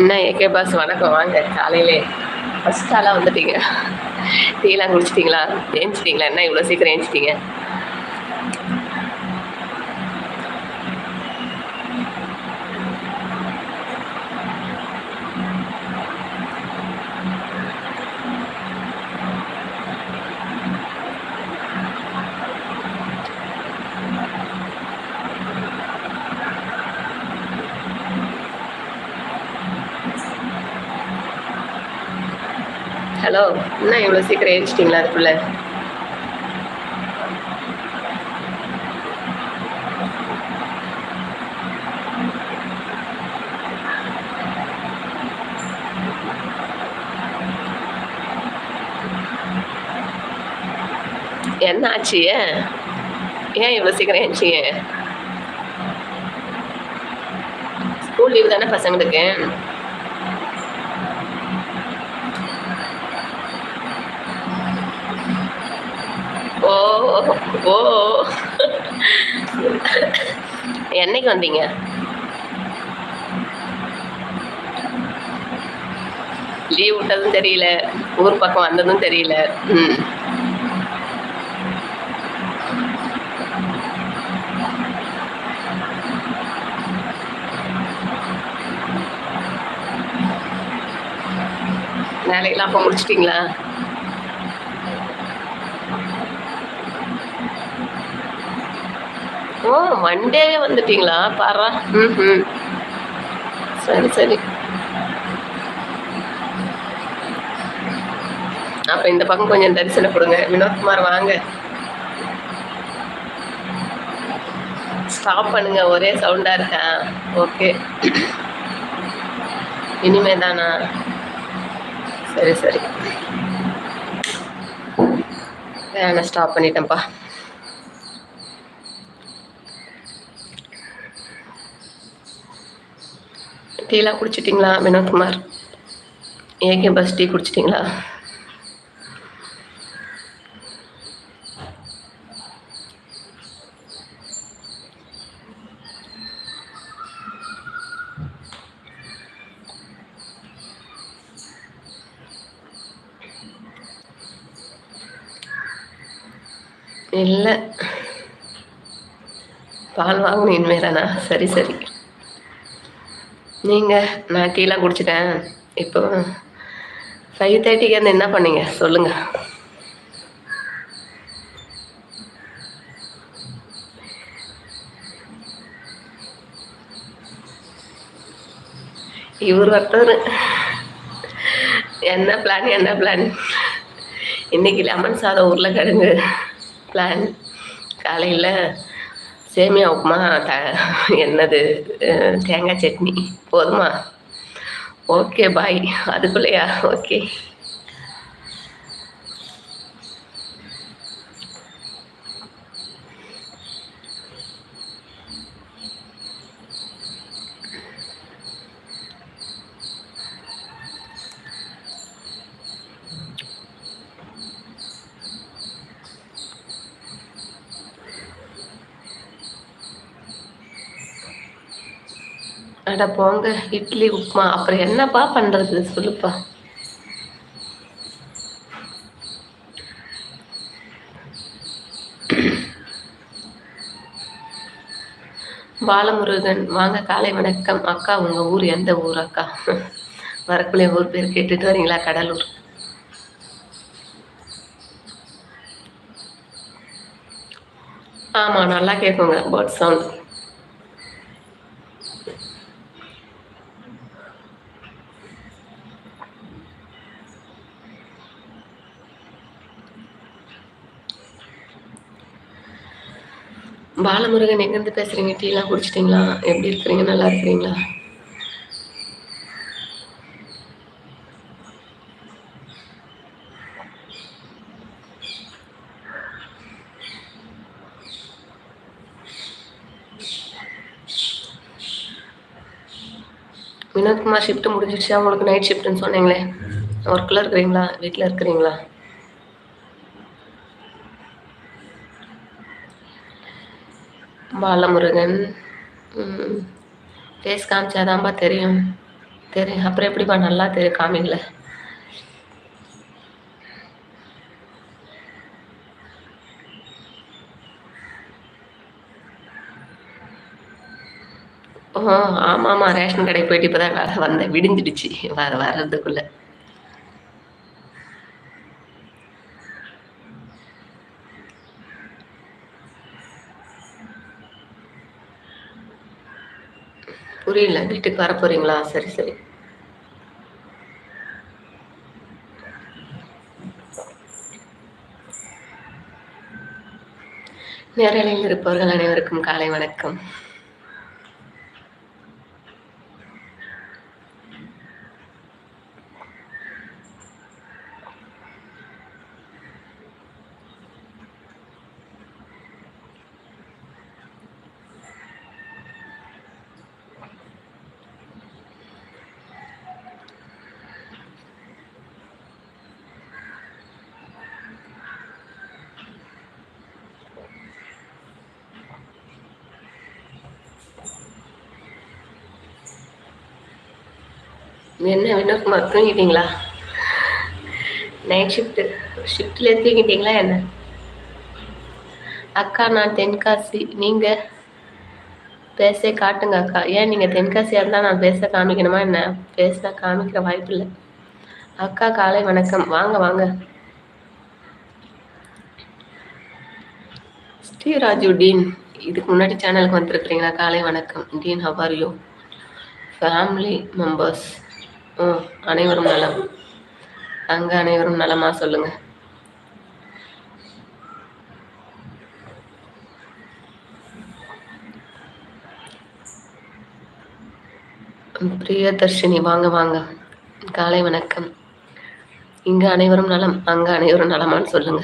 என்ன AK pass வணக்கம். வாங்க காலையிலே ஃபஸ்ட் ஆளாக வந்துட்டீங்க. டீலாம் குடிச்சிட்டிங்களா? ஏஞ்சிட்டிங்களா? என்ன இவ்வளோ சீக்கிரம் ஏஞ்சிட்டீங்க? ஹலோ என்ன இவ்வளோ சீக்கிரம் ஏஞ்சிட்டிங்களா அதுக்குள்ள? என்ன ஆச்சு? ஏன்? ஏன் இவ்வளோ சீக்கிரம் ஏஞ்சிங்க ஸ்கூல் லீவ் தானே பசங்களுக்கு ஓ ஓ என்னைக்கு வந்தீங்க? லீவ் விட்டதும் தெரியல ஊர் பக்கம் வந்ததும் தெரியல. ம். வேலையெல்லாம் அப்போ முடிச்சிட்டிங்களா? ஓ மண்டேவே வந்துட்டீங்களா? பாரா ம் ம். சரி சரி. அப்போ இந்த பக்கம் கொஞ்சம் தரிசனம் கொடுங்க. வினோத்குமார் வாங்க. ஸ்டாப் பண்ணுங்க. ஒரே சவுண்டா இருக்கா? ஓகே இனிமே தானா? சரி சரி. நான் ஸ்டாப் பண்ணிட்டேன்ப்பா. டீலாம் குடிச்சிட்டிங்களா வினோத்குமார்? ஏகே பஸ் டீ குடிச்சிட்டிங்களா? இல்லை. பால் வாங்கணும் இனிமேதானா சரி சரி. நீங்கள் நான் டீலாம் குடிச்சிட்டேன். இப்போ ஃபைவ் தேர்ட்டிக்கு வந்து என்ன பண்ணீங்க? சொல்லுங்கள் இவர் ஒருத்தர். என்ன பிளான் என்ன பிளான் இன்னைக்கு லெமன் சாதம் உருளைக்கிழங்கு பிளான் காலையில் சேமியா உப்புமா த என்னது தேங்காய் சட்னி போதுமா? Okay bye. அதுக்குள்ளேயா? ஓகே. அட போங்க இட்லி உப்புமா. அப்புறம் என்னப்பா பண்ணுறது சொல்லுப்பா. பாலமுருகன் வாங்க காலை வணக்கம். அக்கா உங்க ஊர் எந்த ஊர் அக்கா? வரக்குள்ளே ஊர் பேர் கேட்டுட்டு வரீங்களா கடலூர்? ஆமா நல்லா கேட்குங்க பேர்ட் சவுண்ட் பாலமுருகன் எங்கேருந்து பேசுறீங்க? டீலாம் குடிச்சிட்டிங்களா? எப்படி இருக்கிறீங்க? நல்லா இருக்கிறீங்களா? வினோத்குமார் ஷிஃப்ட் முடிஞ்சிடுச்சு. உங்களுக்கு நைட் ஷிஃப்ட்னு சொன்னீங்களே. ஒர்க்கில் இருக்கிறீங்களா? வீட்டில் இருக்கிறீங்களா? பாலமுருகன். ஃபேஸ் காமிச்சாதான்ப்பா தெரியும். தெரியும். அப்புறம் எப்படிப்பா நல்லா தெரியும் காமிங்கள ஓ ஆமாம் ஆமாம் ரேஷன் கடைக்கு போயிட்டு இப்போ தான் வேலை வந்தேன். விடிஞ்சிடுச்சு. வர வர்றதுக்குள்ளே. புரியல வீட்டுக்கு வர போறீங்களா? சரி சரி. நேரலையில் இருப்பவர்கள் அனைவருக்கும் காலை வணக்கம். என்ன வினோத்குமார் தூங்கிட்டீங்களா? நைட் ஷிஃப்ட்டு ஷிஃப்ட்ல தூங்கிட்டீங்களா என்ன? அக்கா நான் தென்காசி. நீங்கள் பேச காட்டுங்க அக்கா. ஏன் நீங்கள் தென்காசியாக இருந்தால் நான் பேச காமிக்கணுமா என்ன? பேச காமிக்கிற வாய்ப்பு இல்லை. அக்கா காலை வணக்கம். வாங்க வாங்க. ஸ்ரீராஜு டீன். இதுக்கு முன்னாடி சேனலுக்கு வந்துருக்குறீங்களா? காலை வணக்கம். Team how are you family members ம் அனைவரும் நலம். அங்கே அனைவரும் நலமா சொல்லுங்க. பிரியதர்ஷினி வாங்க வாங்க. காலை வணக்கம். இங்க அனைவரும் நலம் அங்க அனைவரும் நலமான்னு சொல்லுங்க.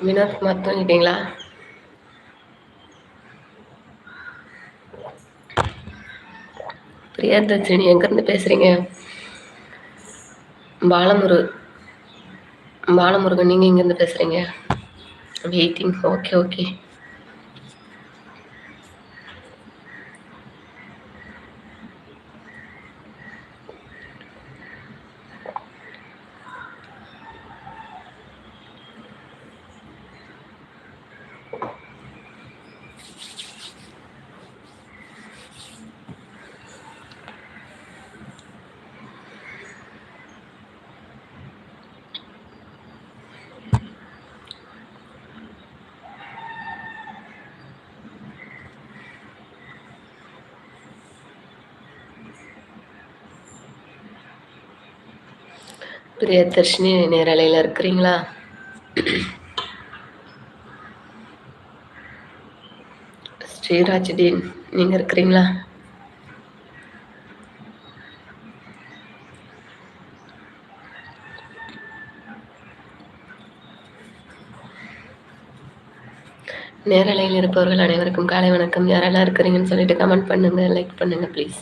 வினோத்குமார் தூங்கிட்டீங்களா பிரியதர்ஷினி எங்கேருந்து பேசுகிறீங்க பாலமுரு பாலமுருகன் நீங்கள் எங்கேருந்து பேசுகிறீங்க வெயிட்டிங் ஓகே ஓகே பிரியதர்ஷினி நேரலையில் இருக்கிறீங்களா? ஸ்ரீராஜ் டீன் நீங்கள் இருக்கிறீங்களா நேரலையில் இருப்பவர்கள் அனைவருக்கும் காலை வணக்கம். யாரெல்லாம் இருக்கிறீங்கன்னு சொல்லிட்டு கமெண்ட் பண்ணுங்க லைக் பண்ணுங்க ப்ளீஸ்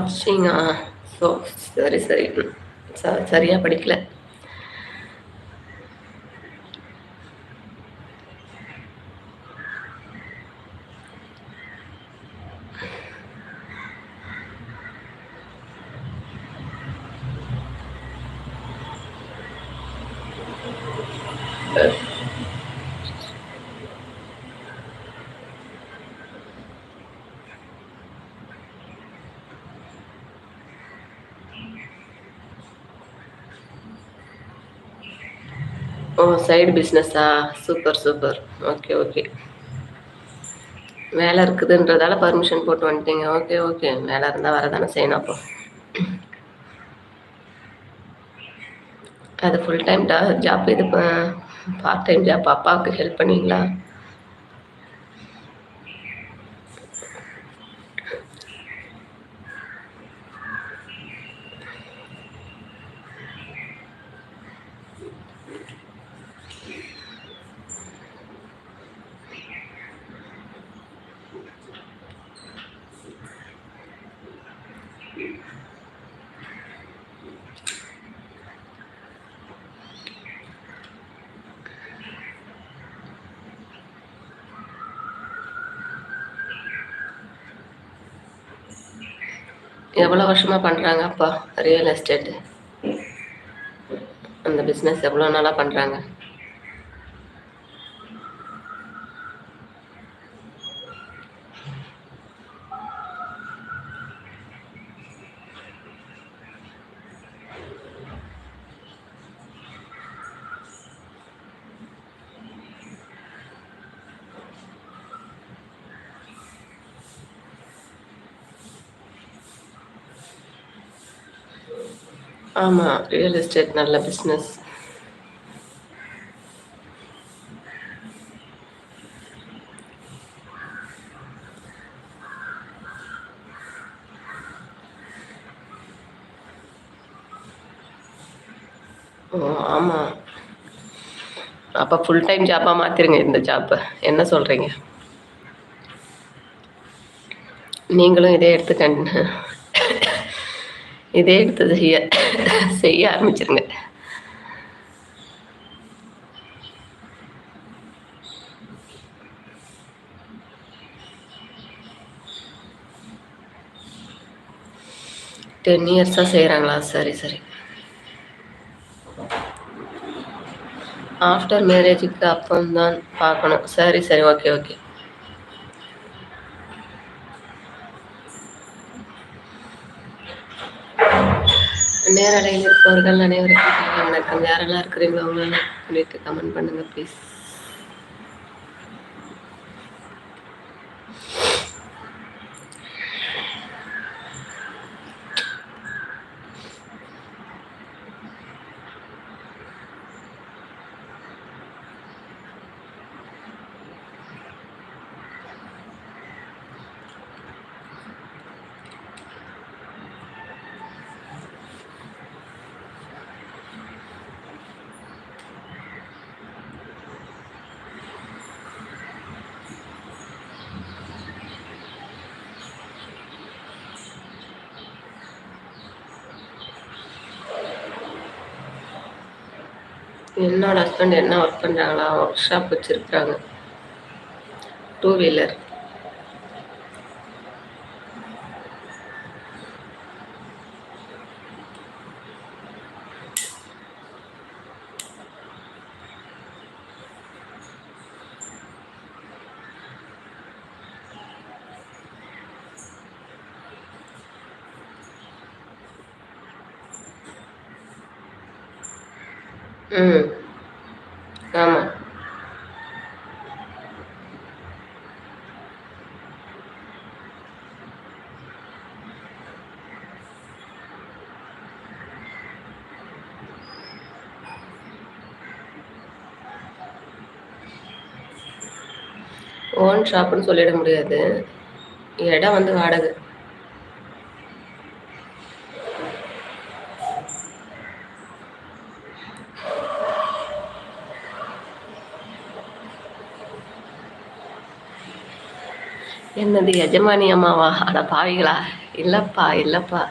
வாட்சிங்கா ஸோ uh, சரி சரி. ச சரியாக படிக்கல. சைடு பிஸ்னஸா சூப்பர் சூப்பர் ஓகே ஓகே வேலை இருக்குதுன்றதால பர்மிஷன் போட்டு வந்துட்டீங்க. ஓகே ஓகே வேலை இருந்தால் வரதானே செய்யணும் அப்போ. அது ஃபுல் டைம் ஜாப் இது பார்ட் டைம் ஜாப் அப்பாவுக்கு ஹெல்ப் பண்ணீங்களா? எவ்வளோ வருஷமாக பண்ணுறாங்க அப்பா? ரியல் எஸ்டேட்டு அந்த பிஸ்னஸ் எவ்வளோ நாளாக பண்ணுறாங்க ஆமாம் ரியல் எஸ்டேட் நல்ல பிஸ்னஸ் ஓ ஆமாம் அப்போ ஃபுல் டைம் ஜாப்பாக மாற்றிருங்க இந்த ஜாப்பை என்ன சொல்கிறீங்க நீங்களும் இதே எடுத்துக்க இதே எடுத்து செய்ய செய்ய ஆரம்பிச்சிருங்க. டென் இயர்ஸாக செய்கிறாங்களா சரி சரி. ஆஃப்டர் மேரேஜுக்கு அப்புறம் தான் பார்க்கணும். சரி சரி. ஓகே ஓகே நேரலையில் இருப்பவர்கள் அனைவருக்கும் வணக்கம். யாரெல்லாம் இருக்கிறீங்களோ அவங்களாம் சொல்லிட்டு கமெண்ட் பண்ணுங்க ப்ளீஸ் என்னோட ஹஸ்பண்ட் என்ன ஒர்க் பண்ணுறாங்களா ஒர்க் ஷாப் வச்சுருக்குறாங்க டூ வீலர் ம் ஆமாம் ஓன் ஷாப்னு சொல்லிட முடியாது. இடம் வந்து வாடகை. என்னது எஜமானி அம்மாவா? அட பாவிகளா. இல்லப்பா இல்லப்பா.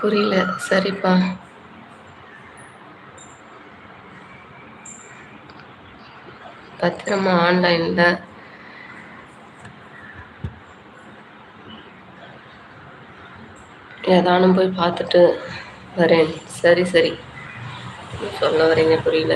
புரியல. சரிப்பா. பத்திரமா ஆன்லைனில். ஏதானும் போய் பார்த்துட்டு வரேன். சரி சரி. சொல்ல வரீங்க புரியல.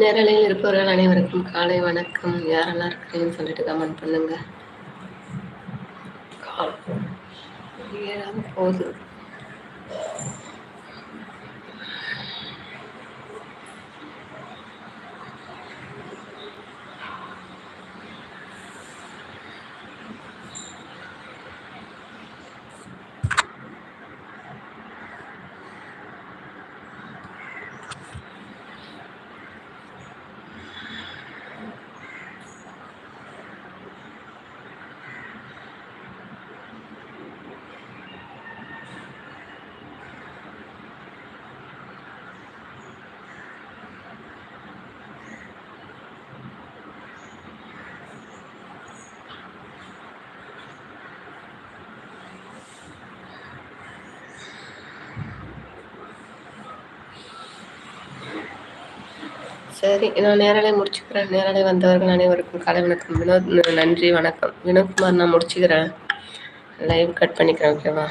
நேரலையில் இருப்பவர்கள் அனைவருக்கும் காலை வணக்கம். யாரெல்லாம் இருக்கிறீங்கன்னு சொல்லிட்டு கமெண்ட் பண்ணுங்க. கால். சரி நான் நேரலை முடிச்சுக்கிறேன். நேரலை வந்தவர்கள் அனைவருக்கும் காலை வணக்கம். வினோத் நன்றி வணக்கம். வினோத்குமார் நான் முடிச்சுக்கிறேன். லைவ் கட் பண்ணிக்கிறேன் ஓகேவா